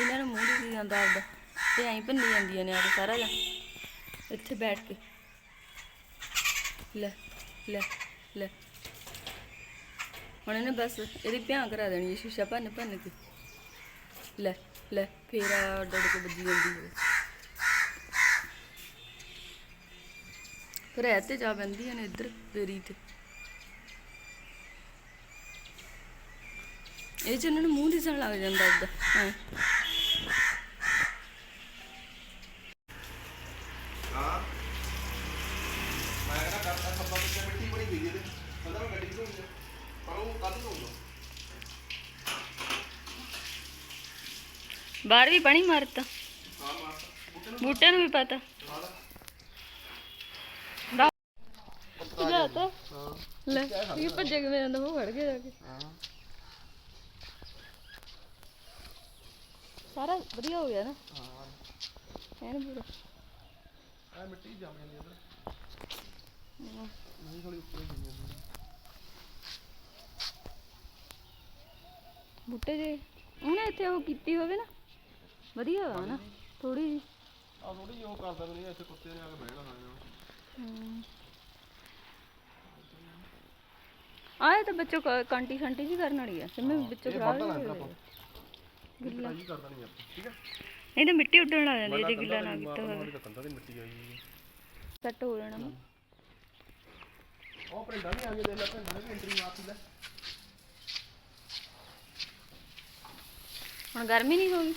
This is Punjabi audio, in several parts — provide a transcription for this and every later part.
ਇਹਨਾਂ ਨੂੰ ਮੂੰਹ ਦੀ ਜਾਂਦਾ ਆਪਦਾ। ਤੇ ਐਂ ਭੰਨੀ ਜਾਂਦੀਆਂ ਨੇ ਆਪਦਾ ਸਾਰਾ ਦਿਨ। ਇੱਥੇ ਬੈਠ ਕੇ। ਲੈ ਲੈ ਲੈ। ਹੁਣ ਇਹਨੇ ਬਸ ਇਹਦੀ ਭਿਆਂ ਕਰਾ ਦੇਣੀ ਹੈ ਸ਼ੀਸ਼ਾ ਭੰਨ ਭੰਨ ਕੇ। ਲੈ ਲੈ, ਫੇਰ ਆ ਡੜ ਕੇ ਵੱਜੀ ਜਾਂਦੀ ਹੈ। ਫਿਰ ਇਹ ਤੇ ਜਾ ਬੰਦੀਆਂ ਨੇ ਇੱਧਰ ਫੇਰੀ ਤੇ। ਇਹ ਚ ਇਹਨਾਂ ਨੂੰ ਮੂੰਹ ਦਿਸਣ ਲੱਗ ਜਾਂਦਾ ਉਹਦਾ ਹਾਂ ਮੈਂ ਕਹਿੰਦਾ ਕਰਦਾ ਸੱਬਾ ਤੇ ਮਿੱਟੀ ਬਣੀ ਗਈ ਇਹਦੇ ਕਹਿੰਦਾ ਮੈਂ ਗੱਡੀ ਧੋਣੀ ਆ ਪਰ ਉਹ ਕੱਲ ਧੋਊਗਾ ਬਾਹਰ ਵੀ ਪਾਣੀ ਮਾਰਤਾ। ਮਾਰ ਬੁੱਟੇ ਨੂੰ ਬੂਟਿਆਂ ਨੂੰ ਵੀ ਪਤਾ। ਲਾ ਤਾ ਲੈ, ਇਹ ਭੱਜੇ ਕਿਵੇਂ ਜਾਂਦਾ ਉਹ ਫੜ ਗਿਆ ਜਾ ਕੇ। ਸਾਰਾ ਵਧੀਆ ਹੋ ਗਿਆ ਨਾ। ਹਾਂ ਐਨ ਪੂਰਾ ਆ ਮਿੱਟੀ ਜੰਮ ਜਾਂਦੀ ਇਧਰ ਨਹੀਂ ਥੋੜੀ ਉੱਪਰ ਹੀ ਜਾਂਦੀ ਬੂਟੇ ਜੇ, ਉਹਨੇ ਇੱਥੇ ਉਹ ਕੀਤੀ ਹੋਵੇ ਨਾ। ਵਧੀਆ ਵਾ ਨਾ ਥੋੜੀ ਜੀ ਆ ਥੋੜੀ ਉਹ ਕਰ ਸਕਦੇ ਨਹੀਂ ਇੱਥੇ ਕੁੱਤੇ ਨੇ ਆ ਕੇ ਬਹਿਣਾ ਹਾਂ। ਆਏ ਤਾਂ ਬੱਚੋ ਕਾਂਟੀ ਸ਼ਾਂਟੀ ਜੀ ਕਰਨ ਵਾਲੀ ਆ ਸਿਮੇ ਵਿੱਚੋਂ ਇਹ ਖਰਾਬ ਨਹੀਂ ਹੋਵੇ ਗਿੱਲਾ। ਹੀ ਕਰ ਦੇਣੀ ਆਪਾਂ ਠੀਕ ਹੈ ਤਾਂ ਮਿੱਟੀ ਉੱਡਣ ਲੱਗ ਜਾਂਦੀ ਹੈ ਜੇ ਗਿੱਲਾ ਨਾ ਕੀਤਾ ਹੋਵੇ। ਤਾਂ ਕੰਧਾਂ ਦੀ ਮਿੱਟੀ ਆਈ ਹੋਈ ਹੈ ਸੈੱਟ ਹੋ ਜਾਣਾ ਨਾ। ਉਹ ਪ੍ਰਿੰਟਾਂ ਨਹੀਂ ਆ ਗਏ ਦੇ ਲੈ ਪ੍ਰਿੰਟਾਂ ਦੀ ਐਂਟਰੀ ਮਾਰਤੀ ਲੈ। ਹੁਣ ਗਰਮੀ ਨਹੀਂ ਹੋਈ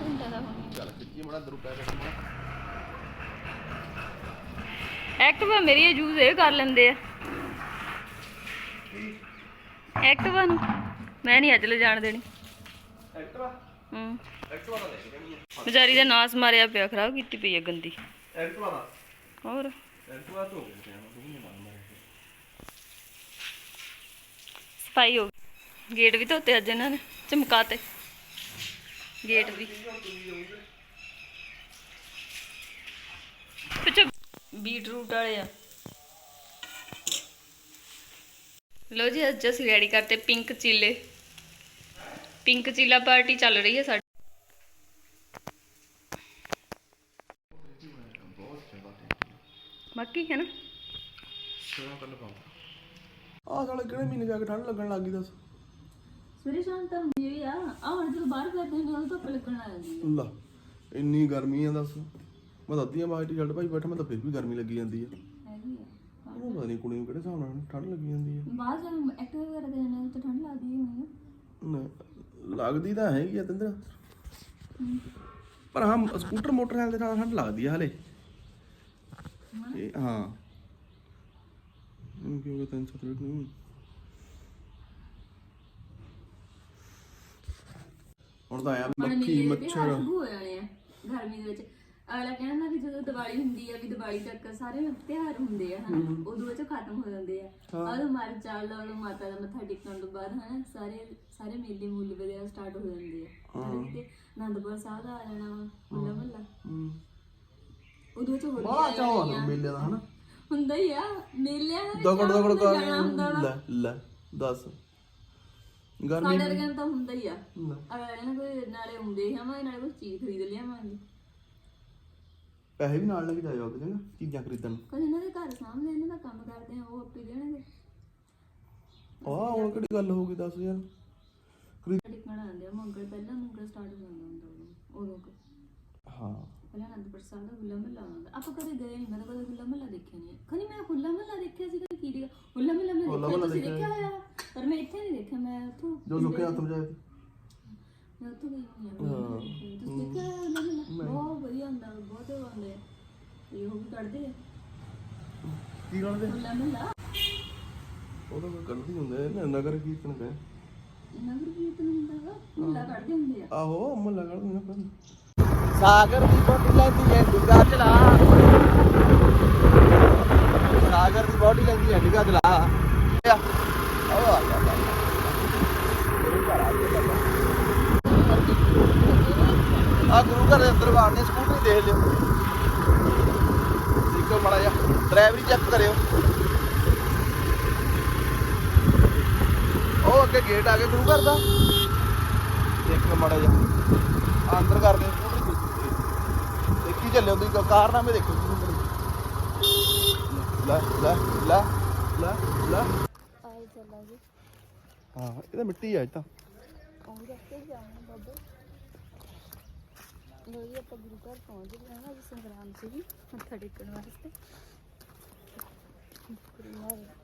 ਹੁੰਦਾ ਤਾਂ ਹੋਣੀ ਚੱਲ ਖਿੱਚੀ ਮੜਾ ਅੰਦਰ ਪੈ ਗਿਆ ਐਕਟਿਵਾ ਮੇਰੀ ਯੂਜ਼ ਇਹ ਕਰ ਲੈਂਦੇ ਆ। ਐਕਟਿਵਾ ਨੂੰ ਮੈਂ ਨਹੀਂ ਅੱਜ ਲੈ ਜਾਣ ਦੇਣੀ ਐਕਟਰਾ ਹੂੰ। ਐਕਟਰਾ ਦਾ ਲੈ ਕੇ ਜਾਣੀ ਹੈ ਵਿਚਾਰੀ ਦਾ ਨਾਸ ਮਾਰਿਆ ਪਿਆ ਖਰਾਬ ਕੀਤੀ ਪਈ ਹੈ ਗੰਦੀ। ਐਕਟਰਾ ਦਾ ਹੋਰ? ਐਕਟਰਾ ਤੋਂ ਹੋ ਸਫ਼ਾਈ। ਗੇਟ ਵੀ ਧੋਤੇ ਅੱਜ ਇਹਨਾਂ ਨੇ ਚਮਕਾਤੇ। ਗੇਟ ਵੀ। ਪਿੱਛੇ ਬੀਟਰੂਟ ਵਾਲੇ ਆ। ਲੋ ਜੀ ਅੱਜ ਅਸੀਂ ਰੈਡੀ ਕਰਤੇ ਪਿੰਕ ਚੀਲੇ ਪਿੰਕ ਚੀਲਾ ਪਾਰਟੀ ਚੱਲ ਰਹੀ ਹੈ ਸਾਡੀ। ਬਾਕੀ ਹੈ ਨਾ? ਸੋਨਾ ਕੱਲ ਪਾਉਂ ਆ ਸਾਲੇ ਕਿਹੜੇ ਮਹੀਨੇ ਜਾ ਕੇ ਠੰਡ ਲੱਗਣ ਲੱਗੀ ਦੱਸ। ਸਵੇਰੇ ਸ਼ਾਮ ਤਾਂ ਹੁੰਦੀ ਹੋਈ ਆ। ਆ ਹੁਣ ਜਦੋਂ ਬਾਹਰ ਫਿਰਦੇ ਨੇ ਉਦੋਂ ਧੁੱਪ ਲੱਗਣ ਲੱਗ ਜਾਂਦੀ ਹੈ ਲਾ ਇੰਨੀ ਗਰਮੀ ਆ ਦੱਸ। ਮੈਂ ਤਾਂ ਅੱਧੀਆਂ ਬਾਹਰ ਟੀ-ਸ਼ਰਟ ਭਾਈ ਬੈਠਾ ਮੈਂ ਤਾਂ ਫਿਰ ਵੀ ਗਰਮੀ ਲੱਗੀ ਜਾਂਦੀ ਆ। ਹੈਗੀ ਆ। ਉਹ ਪਤਾ ਨਹੀਂ ਕੁੜੀ ਨੂੰ ਕਿਹੜੇ ਹਿਸਾਬ ਨਾਲ ਠੰਡ ਲੱਗੀ ਜਾਂਦੀ ਆ। ਬਾਹਰ ਜਦੋਂ ਐਕਟਿਵ ਵਗੈਰਾ ਦੇ ਜਾਂਦੇ ਤਾਂ ਠੰਡ ਲੱਗਦੀ ਹੀ ਹੋਣੀ ਆ ਨਾ, ਲੱਗਦੀ ਤਾਂ ਹੈਗੀ ਆ ਤੰਦਰ। ਪਰ ਹਾਂ ਸਕੂਟਰ ਮੋਟਰਸਾਈਕਲ ਦੇ ਨਾਲ ਠੰਡ ਲੱਗਦੀ ਆ ਹਲੇ। ਇਹ ਹਾਂ। ਹੁਣ ਕਿਉਂਕਿ ਤਿੰਨ ਸੱਤ ਮਿੰਟ ਨਹੀਂ ਹੁਣ ਤਾਂ ਆਇਆ ਮੱਖੀ ਮੱਛਰ। ਹੋ ਜਾਣੇ ਆ ਗਰਮੀ ਦੇ ਵਿੱਚ। ਅਗਲਾ ਕਹਿੰਦਾ ਵੀ ਜਦੋਂ ਦੀਵਾਲੀ ਹੁੰਦੀ ਆ ਵੀ ਦੀਵਾਲੀ ਤੱਕ ਸਾਰੇ ਤਿਉਹਾਰ ਹੁੰਦੇ ਆ ਹਨਾ ਉਦੋਂ ਵਿੱਚ ਖਤਮ ਹੋ ਜਾਂਦੇ ਆ। ਆਲੂ ਮਾਰ ਚਾਲ ਲੋ ਮਾਤਾ ਦਾ ਮੱਥਾ ਟੇਕਣ ਤੋਂ ਬਾਅਦ ਹਨਾ ਸਾਰੇ ਸਾਰੇ ਮੇਲੇ ਮੂਲੇ ਵਗੈਰਾ ਸਟਾਰਟ ਹੋ ਜਾਂਦੇ ਆ। ਸਾਰੇ ਕਿਤੇ ਆਨੰਦਪੁਰ ਸਾਹਿਬ ਦਾ ਆ ਜਾਣਾ ਮੱਲਾ ਹੂੰ। ਉਦੋਂ ਵਿੱਚ ਹੋਲੀ ਬੜਾ ਚਾਹ ਆ। ਮੇਲੇ ਦਾ ਹਨਾ। ਹੁੰਦਾ ਹੀ ਆ ਮੇਲਿਆਂ ਦੇ ਦਗੜ ਦਗੜ ਕਰ ਹੁੰਦਾ। ਲੈ ਲੈ ਦੱਸ। ਗਰਮੀ ਸਾਡੇ ਵਰਗਿਆਂ ਨੂੰ ਤਾਂ ਹੁੰਦਾ ਹੀ ਆ। ਅਗਲੇ ਨੇ ਕੋਈ ਨਾਲੇ ਹੁੰਦੇ ਹਮਾਂ ਨਾਲੇ ਕੋਈ ਚੀਜ਼ ਖਰੀਦ ਲਿਆਵਾਂਗੇ। ਪੈਸੇ ਵੀ ਨਾਲ ਲੈ ਕੇ ਜਾਇਓ ਕਿ ਚੰਗਾ ਚੀਜ਼ਾਂ ਖਰੀਦਣ। ਨੂੰ ਕੋਈ ਇਹਨਾਂ ਦੇ ਘਰ ਸਾਹਮਣੇ ਇਹਨਾਂ ਦਾ ਕੰਮ ਕਰਦੇ ਆ ਉਹ ਆਪੇ ਦੇਣਗੇ। ਆਹ ਹੁਣ ਕਿਹੜੀ ਗੱਲ ਹੋ ਗਈ ਦੱਸ ਯਾਰ। ਟਿਕਣ ਆਉਂਦੇ ਆ ਮੰਗਲ ਪਹਿਲਾਂ ਮੰਗਲ ਸਟਾਰਟ ਹੋ ਜਾਂਦਾ ਹੁੰਦਾ ਉਦੋਂ ਉਦੋਂ ਕੁ। ਹਾਂ। ਪਹਿਲਾਂ ਅਨੰਦਪੁਰ ਸਾਹਿਬ ਦਾ ਹੁੱਲਾ ਮਹੱਲਾ ਆਉਂਦਾ ਆਪਾਂ ਕਦੇ ਗਏ ਨਹੀਂ ਮੈਂ ਤਾਂ ਕਦੇ ਹੁੱਲਾ ਮਹੱਲਾ ਦੇਖਿਆ ਨਹੀਂ ਖਨੀ ਮੈਂ ਹੁੱਲਾ ਮਹੱਲਾ ਦੇਖਿਆ ਸੀ ਕਦੇ ਕੀ ਦੇਖਿਆ? ਹੁੱਲਾ ਮਹੱਲਾ ਮੈਂ ਹੁੱਲਾ ਦੇਖਿਆ ਮਹੱਲਾ ਤੁਸੀਂ ਦੇਖਿਆ ਹੋਇਆ। ਪਰ ਮੈਂ ਇੱਥੇ ਨਹੀਂ ਦੇਖਿਆ ਮੈਂ ਉੱਥੋਂ ਜੋ ਸੁੱਕੇ ਹੱਥ ਵਜਾਏ ਮੈਂ ਉੱਥੋਂ ਗਈ ਹੋਈ ਹਾਂ ਤੁਸੀਂ ਦੇਖਿਆ ਹੋਇਆ ਹੁੱਲਾ ਮਹੱਲਾ ਬਹੁਤ ਵਧੀਆ ਹੁੰਦਾ ਬਹੁਤ ਆ ਇਹ ਉਹ ਵੀ ਕੱਢਦੇ ਆ ਕੀ ਕਰਦੇ ਹੁੱਲਾ ਮਹੱਲਾ ਉਹ ਤਾਂ ਕੋਈ ਗਲਤੀ ਹੁੰਦੇ ਨੇ ਨਗਰ ਕੀਰਤਨ ਗਏ ਨਗਰ ਕੀਰਤਨ ਹੁੰਦਾ ਵਾ ਹੁੱਲਾ ਕੱਢਦੇ ਹੁੰਦੇ ਆ ਆਹੋ ਮੁੱਲਾ ਕਰਦੇ ਨੇ ਪਰ ਸਾਗਰ ਦੀ ਬੋਟੀ ਲੈਂਦੀ ਹੈ ਡਿੱਗਾ ਚਲਾ ਸਾਗਰ ਦੀ ਬੋਟੀ ਲੈਂਦੀ ਹੈ ਡਿੱਗਾ ਚਲਾ ਉਹ ਆ ਗਿਆ ਆ ਗੁਰੂ ਘਰ ਦੇ ਅੰਦਰ ਵਾੜਨੇ ਸਕੂਟਰ ਦੇਖ ਲਿਓ। ਦੇਖੋ ਮੜਾ ਜਾ ਡਰਾਈਵਰੀ ਚੈੱਕ ਕਰਿਓ। ਉਹ ਅੱਗੇ ਗੇਟ ਆ ਗਿਆ ਗੁਰੂ ਘਰ ਦਾ। ਦੇਖ ਮਾੜਾ ਜਿਹਾ ਅੰਦਰ ਕਰਦੇ ਦੇਖੀ ਚੱਲੇ ਉਹਦੀ ਕਾਰਨਾਮੇ ਦੇਖੋ ਤੁਸੀਂ ਲੈ ਲੈ ਲੈ ਲੈ ਲੈ। ਆਏ ਚੱਲਾਂਗੇ। ਹਾਂ ਇਹ ਤਾਂ ਮਿੱਟੀ ਆ ਇਹ ਤਾਂ। ਉਹ ਰੱਖੇ ਜਾਣਾ ਬਾਬਾ। ਲੋ ਜੀ, ਆਪਾਂ ਗੁਰੂ ਘਰ ਪਹੁੰਚ ਗਏ ਹਾਂ ਅੱਜ ਸੰਗਰਾਮ ਸੀ ਵੀ ਮੱਥਾ ਟੇਕਣ ਵਾਸਤੇ। ਗੁਰੂ ਮਹਾਰਾਜ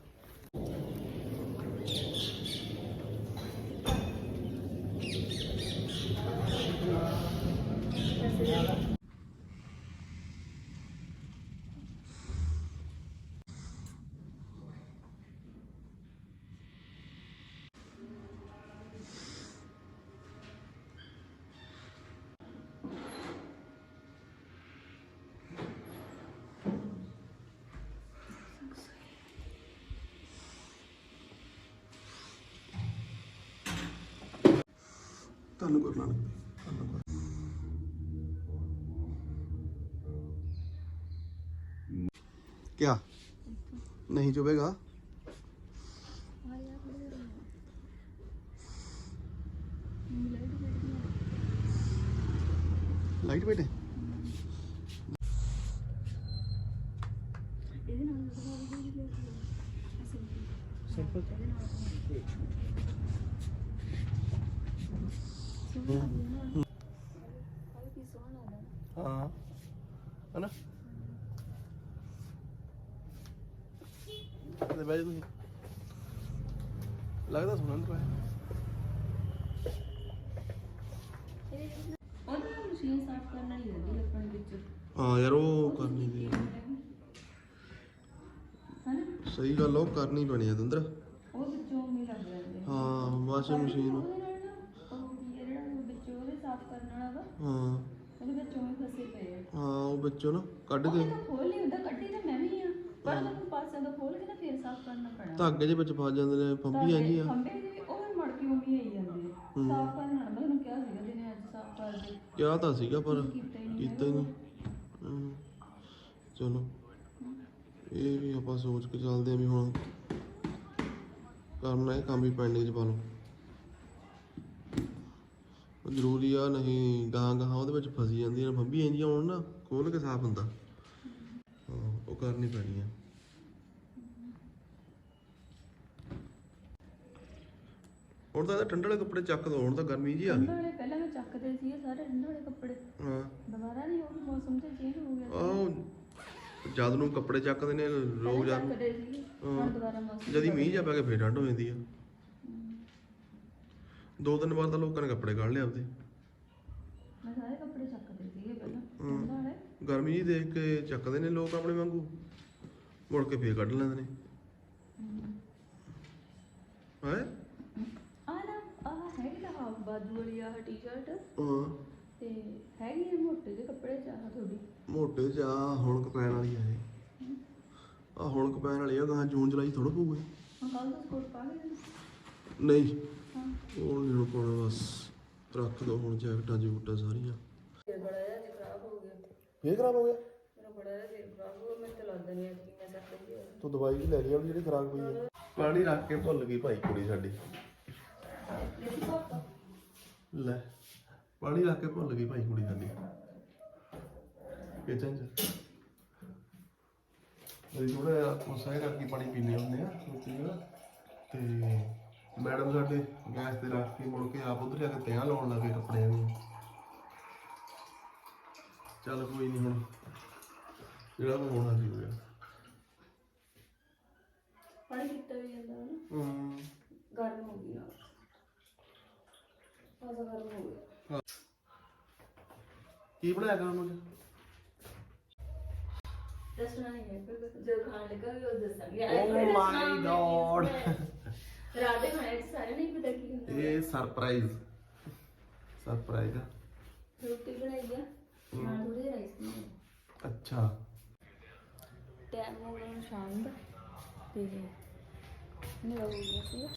ਤੁਹਾਨੂੰ ਕਰਨਾ ਨਹੀਂ क्या नहीं चुभेगा ਆ ਯਾਰ ਬੜੇ लाइट वेट है है ना ਤੇ ਬੈਠ ਤੁਸੀਂ। ਲੱਗਦਾ ਸੁਣਨ ਤੋਂ ਉਹ ਮਸ਼ੀਨ ਸਾਫ਼ ਕਰਨ ਵਾਲੀ ਹੁੰਦੀ ਹੈ ਵਿੱਚ ਹਾਂ ਯਾਰ ਉਹ ਕਰਨੀ ਦੀ ਸਹੀ ਗੱਲ ਆ, ਉਹ ਕਰਨੀ ਪੈਣੀ ਆ ਦੰਦਰ ਉਹ ਵਿੱਚੋਂ ਵੀ ਲੱਗ ਜਾਂਦੇ ਹਾਂ ਵਾਸ਼ਿੰਗ ਮਸ਼ੀਨ ਹਾਂ। ਉਹਦੇ ਵਿੱਚੋਂ ਵੀ ਫਸੇ ਪਏ ਆ। ਹਾਂ ਉਹ ਵਿੱਚੋਂ ਨਾ ਕੱਢ ਉਹ ਕੇ। ਤਾਂ ਖੋਲ ਨਹੀਂ ਹੁੰਦਾ ਕੱਢੀ ਤਾਂ ਮੈਂ ਵੀ ਆ ਪਰ ਉਹਨੂੰ ਪਾਸਿਆਂ ਤੋਂ ਖੋਲ ਕੇ ਨਾ ਫੇਰ ਸਾਫ਼ ਕਰਨਾ ਪੈਣਾ। ਧਾਗੇ ਦੇ ਵਿੱਚ ਫਸ ਜਾਂਦੇ ਨੇ ਫੰਬੀ ਹੈਗੀ ਆ। ਖੰਭੇ ਜਿਹੇ ਉਹ ਵੀ ਮੜ ਕੇ ਉਹ ਵੀ ਆਈ ਜਾਂਦੇ ਆ। ਸਾਫ਼ ਕਰਨ ਨਾਲ ਮੈਂ ਉਹਨੂੰ ਕਿਹਾ ਸੀਗਾ ਦਿਨੇ ਅੱਜ ਸਾਫ਼ ਕਰ ਦੇ ਕਿਹਾ ਤਾਂ ਸੀਗਾ ਪਰ ਕੀਤਾ ਹੀ ਨਹੀਂ ਕੀਤਾ ਹੀ ਨਹੀਂ। ਹਮ, ਚਲੋ। ਇਹ ਵੀ ਆਪਾਂ ਸੋਚ ਕੇ ਚੱਲਦੇ ਆ ਵੀ ਹੁਣ ਕਰਨਾ ਇਹ ਕੰਮ ਵੀ ਪੈਂਡਿੰਗ 'ਚ ਪਾ ਲਓ। ਜ਼ਰੂਰੀ ਆ ਨਹੀਂ ਗਾਂ ਗਾਂ ਉਹਦੇ ਵਿੱਚ ਫਸੀ ਜਾਂਦੀਆਂ ਨੇ ਫੰਬੀ ਇੰਜੀਆਂ ਹੋਣ ਨਾ ਖੋਲ ਕੇ ਸਾਫ਼ ਹੁੰਦਾ। ਹਾਂ ਉਹ ਕਰਨੀ ਪੈਣੀ ਆ। ਹੁਣ ਤਾਂ ਇਹਦੇ ਠੰਡੇ ਵਾਲੇ ਕੱਪੜੇ ਚੱਕ ਦੋ ਹੁਣ ਤਾਂ ਗਰਮੀ ਜੀ ਆ ਗਈ। ਠੰਡ ਵਾਲੇ ਪਹਿਲਾਂ ਮੈਂ ਚੱਕਦੇ ਸੀ ਸਾਰੇ ਠੰਡ ਵਾਲੇ ਕੱਪੜੇ। ਹਾਂ। ਦੁਬਾਰਾ ਨਹੀਂ ਉਹ ਮੌਸਮ ਤੇ ਚੇਂਜ ਹੋ ਗਿਆ ਆਹ ਜਦ ਨੂੰ ਕੱਪੜੇ ਚੱਕਦੇ ਨੇ ਲੋਕ ਜਦ ਨੂੰ ਚੱਕਦੇ ਸੀ ਹੁਣ ਦੁਬਾਰਾ ਮੌਸਮ ਜਦ ਹੀ ਮੀਂਹ ਜਾ ਪੈ ਕੇ ਫੇਰ ਠੰਡ ਹੋ ਜਾਂਦੀ ਆ। ਦੋ ਦਿਨ ਬਾਅਦ ਤਾਂ ਲੋਕਾਂ ਨੇ ਕੱਪੜੇ ਕੱਢ ਲਏ ਆਪਦੇ। ਮੈਂ ਸਾਰੇ ਕੱਪੜੇ ਚੱਕਦੇ ਸੀਗੇ ਪਹਿਲਾਂ। ਠੰਡ ਵਾਲੇ ਗਰਮੀ ਜੀ ਦੇਖ ਕੇ ਚੱਕਦੇ ਨੇ ਲੋਕ ਆਪਣੇ ਵਾਂਗੂ। ਮੁੜ ਕੇ ਫੇਰ ਕੱਢ ਲੈਂਦੇ ਨੇ। ਹੈ। ਆ ਨਾ ਆ ਹੈਗੀ ਤਾਂ ਹਾਫ ਬਾਜੂ ਵਾਲੀ ਆ ਟੀ-ਸ਼ਰਟ ਹਾਂ। ਤੇ ਹੈਗੀ ਆ ਮੋਟੇ ਜਿਹੇ ਕੱਪੜੇ ਚਾਹ ਥੋੜੀ ਮੋਟੇ ਚ ਆ ਹੁਣਕ ਪੈਣ ਵਾਲੀ ਆ ਇਹ। ਆ ਹੁਣਕ ਪੈਣ ਵਾਲੀ ਆ ਗਾਂ ਜੂਨ ਜੁਲਾਈ ਥੋੜਾ ਪਊਗਾ। ਹੁਣ ਕੱਲ ਦਾ ਸਕੂਟ ਪਾ ਲਿਆ ਨਹੀਂ। ਉਹ ਨਹੀਂ ਹੁਣ ਪਾਉਣਾ ਬਸ। ਰੱਖ ਦੋ ਹੁਣ ਜੈਕਟਾਂ ਜੂਟਾਂ ਸਾਰੀਆਂ। ਬੜਾ ਜਿਹਾ ਖਰਾਬ ਹੋ ਗਿਆ। ਫੇਰ ਖਰਾਬ ਹੋ ਗਿਆ? ਮੇਰਾ ਬੜਾ ਜਿਹਾ ਸਿਰ ਖਰਾਬ ਹੋ ਗਿਆ ਮੈਨੂੰ ਤਾਂ ਲੱਗਦਾ ਨਹੀਂ ਕਿ ਮੈਂ ਸੱਟ ਤੂੰ ਦਵਾਈ ਵੀ ਲੈ ਲਈ ਆਪਣੀ ਜਿਹੜੀ ਖਰਾਬ ਹੋਈ ਹੈ ਪਾਣੀ ਰੱਖ ਕੇ ਭੁੱਲ ਗਈ ਭਾਈ ਕੁੜੀ ਸਾਡੀ। ਲੈ ਪਾਣੀ ਰੱਖ ਕੇ ਭੁੱਲ ਗਈ ਭਾਈ ਕੁੜੀ ਸਾਡੀ। ਕਿਚਨ ਚ ਅਸੀਂ ਥੋੜਾ ਜਿਹਾ ਉਸਾਂ ਕਰਕੇ ਪਾਣੀ ਪੀਨੇ ਹੁੰਦੇ ਆ ਤੇ ਮੈਡਮ ਸਾਡੇ ਗੈਸ ਤੇ ਰੱਖ ਕੇ ਮੁੜ ਕੇ ਆਪ ਉਧਰ ਜਾ ਕੇ ਤਿਆਂ ਲਾਉਣ ਲੱਗੇ ਕੱਪੜਿਆਂ ਨੂੰ। ਚੱਲ ਕੋਈ ਨਹੀਂ ਹੁਣ। ਜਿਹੜਾ ਹੁਣ ਹੋਣਾ ਸੀ ਹੋ ਗਿਆ ਪਾਣੀ ਪੀਤਾ ਵੀ ਜਾਂਦਾ ਹੈ ਨਾ। ਹਮ ਗਰਮ ਹੋ ਗਈ ਨਾ ਆਜ਼ਾ ਗਰਮ ਹੋ ਗਿਆ। ਕੀ ਬਣਾਇਆ ਕਰਨ ਨੂੰ ਦੱਸਣਾ ਨਹੀਂ ਹੈ ਫਿਰ ਜਦੋਂ ਖਾਣ ਲੱਗਾ ਵੀ ਉਹ ਦੱਸਾਂਗੇ Oh my God. ਰਾਤ ਦੇ ਖਾਣੇ 'ਚ ਸਾਰੇ ਨਹੀਂ ਪਤਾ ਕੀ ਹੁੰਦਾ ਇਹ ਸਰਪ੍ਰਾਈਜ਼ ਸਰਪ੍ਰਾਈਜ਼ ਆ। ਰੋਟੀ ਬਣਾਈ ਆ। ਨਾਲ ਥੋੜੇ ਰਾਈਸ ਅੱਛਾ। ਟਾਈਮ ਹੋ ਗਿਆ ਹੁਣ ਸ਼ਾਮ ਦਾ। ਤੇ ਮੇਰਾ ਹੋ। ਗਿਆ ਸੀ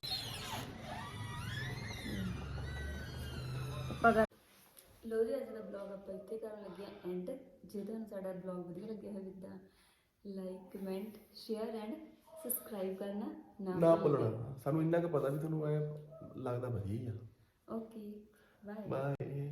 ਲੋ ਜੀ ਅੱਜ ਦਾ ਬਲੌਗ ਆਪਾਂ ਇੱਥੇ ਕਰਨ ਲੱਗੇ ਆ ਐਂਡ ਜੇ ਤੁਹਾਨੂੰ ਸਾਡਾ ਬਲੌਗ ਵਧੀਆ ਲੱਗਿਆ ਹੋਵੇ ਤਾਂ like comment share and subscribe ਕਰਨਾ ਨਾ ਨਾ ਭੁੱਲਣਾ। ਭੁੱਲਣਾ। ਸਾਨੂੰ ਇੰਨਾ ਕੁ ਪਤਾ ਵੀ ਤੁਹਾਨੂੰ ਐ ਲੱਗਦਾ ਵਧੀਆ ਹੀ ਆ। Okay bye bye